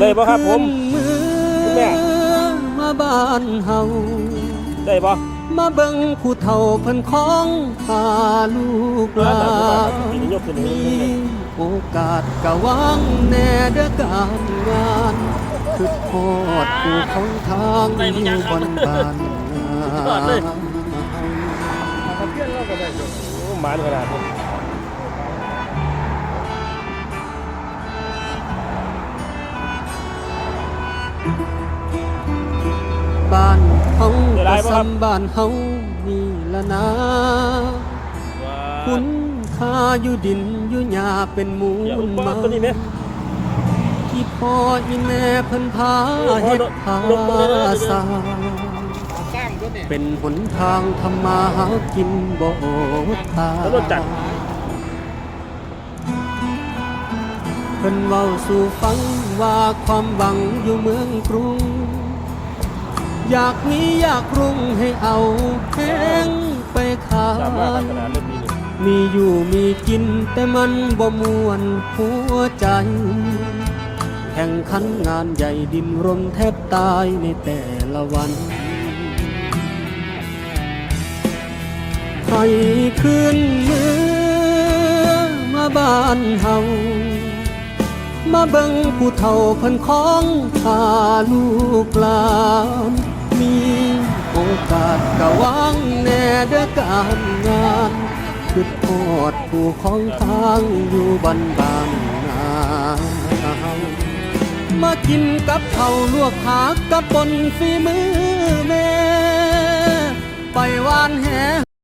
ได้บ่ครับผมมืคุณแม่มาบ้านเฮาได้บ่มาเบิ่งผู้เฒ่าเพิ่นของพาลูกหลานปีนี้ยกขึ้นหนึ่งมีโอกาสกะหวังแน่เด้อการงานคือโคตรผู้ของทางอยู่บนบ้านโอ้หมานขนาดนี้ บ้านเฮาก็ซ้ำบ้านเฮานี่ละนะคุณค่าอยู่ดินอยู่หญ้าเป็นมูอย่าลอุ้มมาตัวนี้ไหมที่พ่ออีแม่เพิ่นพาเฮ็ดพาสร้างเป็นหนทางทำมาหากินบ่อดตา พิ่นเว้าสู่ฟังว่าความหวังอยู่เมืองกรุง อยากมีอยากรุ่งให้เอาแข้งไปขาสามารถยขนาดเล่นปีนี้มีอยู่มีกินแต่มันบ่มวนหัวใจ แข่งขันงานใหญ่ดินรนแทบตายในแต่ละวัน ให้คืนเมือมาบ้านเฮา มาเบิ่งผู้เฒ่าเพิ่นของพาลูกหลานมีโอกาสกะวังแน่เด้อการงานคือโทษผู้ของทางอยู่บ้านบานนามากินกับเขาลวกผักกับปนฝีมือ